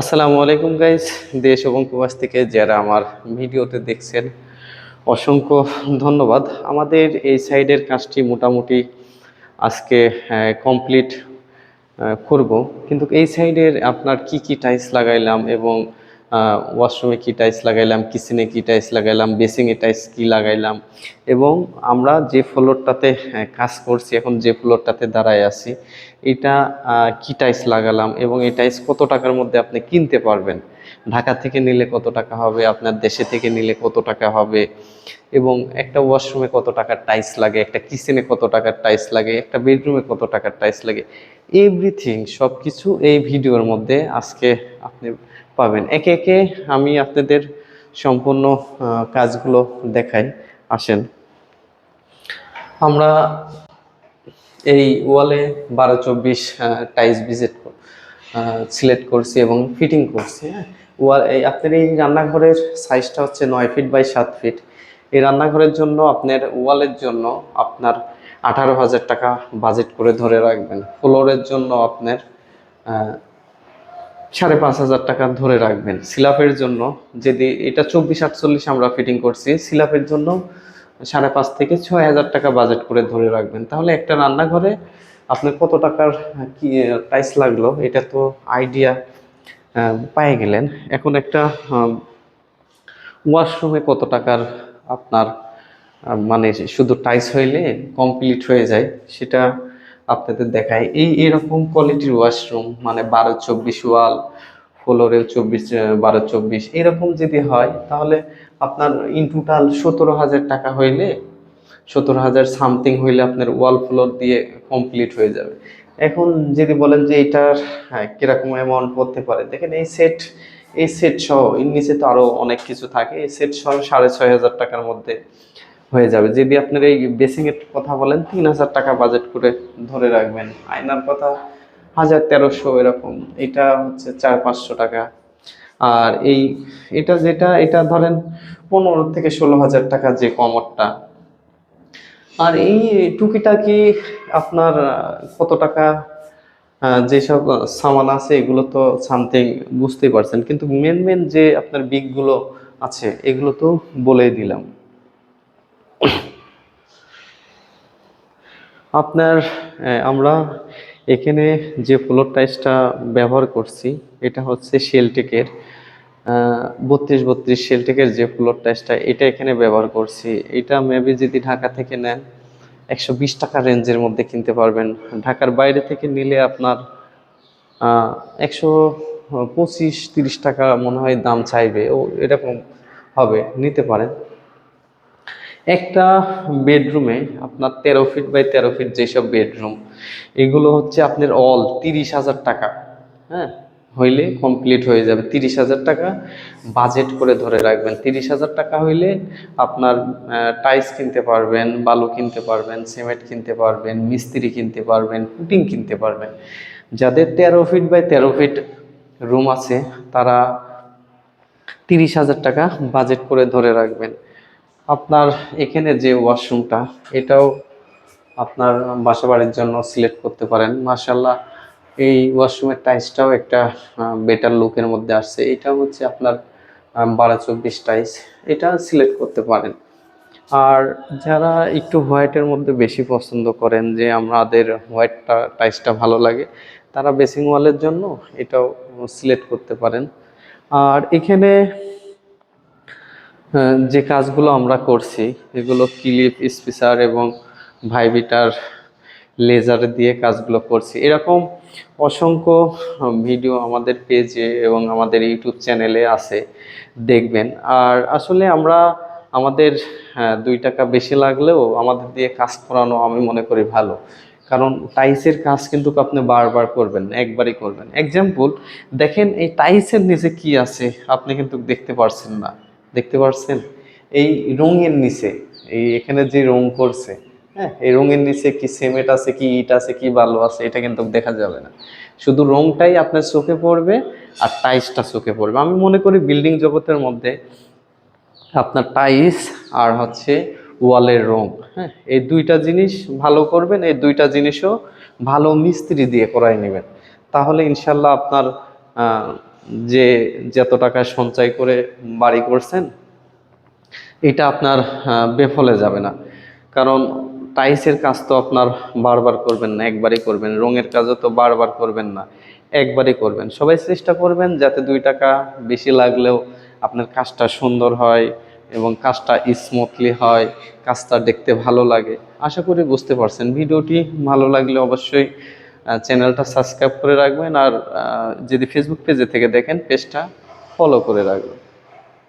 আসসালামু আলাইকুম গাইজ দেশ এবং প্রবাস থেকে যারা আমার ভিডিওতে দেখছেন, অসংখ্য ধন্যবাদ। আমাদের এই সাইডের কাজটি মোটামুটি আজকে কমপ্লিট করব। কিন্তু এই সাইডের আপনার কি কি টাইলস লাগাইলাম এবং ওয়াশরুমে কী টাইলস লাগাইলাম কিচেনে কী টাইলস লাগাইলাম বেসিংয়ে টাইলস কি লাগাইলাম, এবং আমরা যে ফ্লোরটাতে কাজ করছি, এখন যে ফ্লোরটাতে দাঁড়ায় আছি, এটা কী টাইলস লাগালাম এবং এই টাইলস কত টাকার মধ্যে আপনি কিনতে পারবেন? ঢাকা থেকে নিলে কত টাকা হবে? আপনার দেশে থেকে নিলে কত টাকা হবে? এবং একটা ওয়াশরুমে কত টাকার টাইলস লাগে? একটা কিচেনে কত টাকার টাইলস লাগে? একটা বেডরুমে কত টাকার টাইলস লাগে? এভরিথিং সব কিছু এই ভিডিওর মধ্যে আজকে আপনি পাবেন। একে একে আমি আপনাদের সম্পূর্ণ কাজগুলো দেখাই। আসেন। আমরা এই ওয়ালে বারো চব্বিশ টাইলস ভিজিট সিলেক্ট করছি এবং ফিটিং করছি হ্যাঁ? ওয়াল, এই আপনার এই রান্নাঘরের সাইজটা হচ্ছে নয় ফিট বাই সাত ফিট। এই রান্নাঘরের জন্য আপনার ওয়ালের জন্য আপনার আঠারো হাজার টাকা বাজেট করে ধরে রাখবেন। ফ্লোরের জন্য আপনার সাড়ে পাঁচ হাজার টাকা ধরে রাখবেন। সিলাপের জন্য যদি এটা চব্বিশ আটচল্লিশ আমরা ফিটিং করছি, সিলাপের জন্য সাড়ে পাঁচ থেকে ছয় হাজার টাকা বাজেট করে ধরে রাখবেন। তাহলে একটা রান্নাঘরে আপনার কত টাকার কি টাইস লাগল এটা তো আইডিয়া পেয়ে গেলেন। এখন একটা ওয়াশরুমে কত টাকার আপনার মানে শুধু টাইস হইলে কমপ্লিট হয়ে যায়, সেটা আপনাদের দেখায় এই এরকম কোয়ালিটির ওয়াশরুম মানে বারো চব্বিশ ওয়াল ফ্লোরে চব্বিশ বারো চব্বিশ এরকম যদি হয় তাহলে আপনার ইন টোটাল সতেরো হাজার টাকা হইলে সতেরো হাজার সামথিং হইলে আপনার ওয়াল ফ্লোর দিয়ে কমপ্লিট হয়ে যাবে। এখন যদি বলেন যে এটার হ্যাঁ, কীরকম অ্যামাউন্ট করতে পারে দেখেন এই সেট এই সেট সহ এর নিচে তো আরও অনেক কিছু থাকে এই সেট সহ সাড়ে ছয় হাজার টাকার মধ্যে হয়ে যাবে। যদি আপনার এই বেসিং এর কথা বলেন, তিন হাজার টাকা বাজেট করে ধরে রাখবেন। আয়নার কথা হাজার তেরোশো এরকম। এটা হচ্ছে চার পাঁচশো টাকা। আর এই, এটা যেটা, এটা ধরেন পনেরো থেকে ষোলো হাজার টাকা যে কমরটা। আর এই টুকিটাকি আপনার কত টাকা? যেসব সামান আছে, এগুলো তো সামথিং বুঝতেই পারছেন। কিন্তু মেন মেন যে আপনার বিগগুলো আছে, এগুলো তো বলেই দিলাম। আপনার আমরা এখানে যে ফ্লোর টাইলসটা ব্যবহার করছি, এটা হচ্ছে শেলটেকের বত্রিশ বত্রিশ শেলটেকের যে ফ্লোর টাইলসটা এটা এখানে ব্যবহার করছি। এটা মেবি যদি ঢাকা থেকে নেন, একশো বিশ টাকা রেঞ্জের মধ্যে কিনতে পারবেন। ঢাকার বাইরে থেকে নিলে আপনার একশো পঁচিশ তিরিশ টাকা মনে হয় দাম চাইবে। ও, এরকম হবে, নিতে পারেন। একটা বেডরুমে আপনার তেরো ফিট বাই তেরো ফিট যেসব বেডরুম, এগুলো হচ্ছে আপনার অল তিরিশ হাজার টাকা। হ্যাঁ? হইলে কমপ্লিট হয়ে যাবে তিরিশ হাজার টাকা। বাজেট করে ধরে রাখবেন। তিরিশ হাজার টাকা হইলে আপনার টাইলস কিনতে পারবেন, বালু কিনতে পারবেন সিমেন্ট কিনতে পারবেন, মিস্ত্রি কিনতে পারবেন পুটিং কিনতে পারবেন। যাদের তেরো ফিট বাই তেরো ফিট রুম আছে, তারা তিরিশ হাজার টাকা বাজেট করে ধরে রাখবেন। আপনার এখানে যে ওয়াশরুমটা এটাও আপনার বাসা বাড়ির জন্য সিলেক্ট করতে পারেন। মার্শাল্লাহ এই ওয়াশরুমের টাইলসটাও একটা বেটার লুকের মধ্যে আসছে। এটা হচ্ছে আপনার বারো চব্বিশ টাইলস এটা সিলেক্ট করতে পারেন। আর যারা একটু হোয়াইটের মধ্যে বেশি পছন্দ করেন, যে আমাদের হোয়াইটটা টাইলসটা ভালো লাগে, তারা বেসিং ওয়ালের জন্য এটাও সিলেক্ট করতে পারেন। আর এখানে যে কাজগুলো আমরা করছি এগুলো ক্লিপ স্পেসার এবং ভাইবিটার লেজার দিয়ে কাজগুলো করছি। এরকম অসংখ্য ভিডিও আমাদের পেজে এবং আমাদের ইউটিউব চ্যানেলে আছে দেখবেন। আর আসলে আমরা আমাদের হ্যাঁ, দুই টাকা বেশি লাগলেও আমাদের দিয়ে কাজ করানো আমি মনে করি ভালো। কারণ টাইসের কাজ কিন্তু আপনি বারবার করবেন না, একবারই করবেন। এক্সাম্পল দেখেন এই টাইসের নিচে কি আছে আপনি কিন্তু দেখতে পারছেন না। দেখতে পারছেন? এই রঙের নিচে, এই এখানে যে রং করছে হ্যাঁ এই রঙের নিচে কি সিমেন্ট আছে, কি ইট আছে, কি বালু আছে, এটা কিন্তু দেখা যাবে না। শুধু রংটাই আপনার চোখে পড়বে আর টাইসটা চোখে পড়বে। আমি মনে করি বিল্ডিং জগতের মধ্যে আপনার টাইস আর হচ্ছে ওয়ালের রং হ্যাঁ এই দুইটা জিনিস ভালো করবেন, এই দুইটা জিনিসও ভালো মিস্ত্রি দিয়ে করাই নেবেন। তাহলে ইনশাল্লাহ আপনার যে যত টাকা সঞ্চয় করে বাড়ি করছেন, এটা আপনার বেফলে যাবে না। কারণ টাইসের কাজ তো আপনার বারবার করবেন না, একবারই করবেন, রঙের কাজও তো বারবার করবেন না, একবারই করবেন। সবাই চেষ্টা করবেন যাতে দুই টাকা বেশি লাগলেও আপনার কাজটা সুন্দর হয় এবং কাজটা স্মুথলি হয়, কাজটা দেখতে ভালো লাগে। আশা করি বুঝতে পারছেন। ভিডিওটি ভালো লাগলে অবশ্যই চ্যানেলটা সাবস্ক্রাইব করে রাখবেন আর যদি ফেসবুক পেজে থেকে দেখেন পেজটা ফলো করে রাখবেন।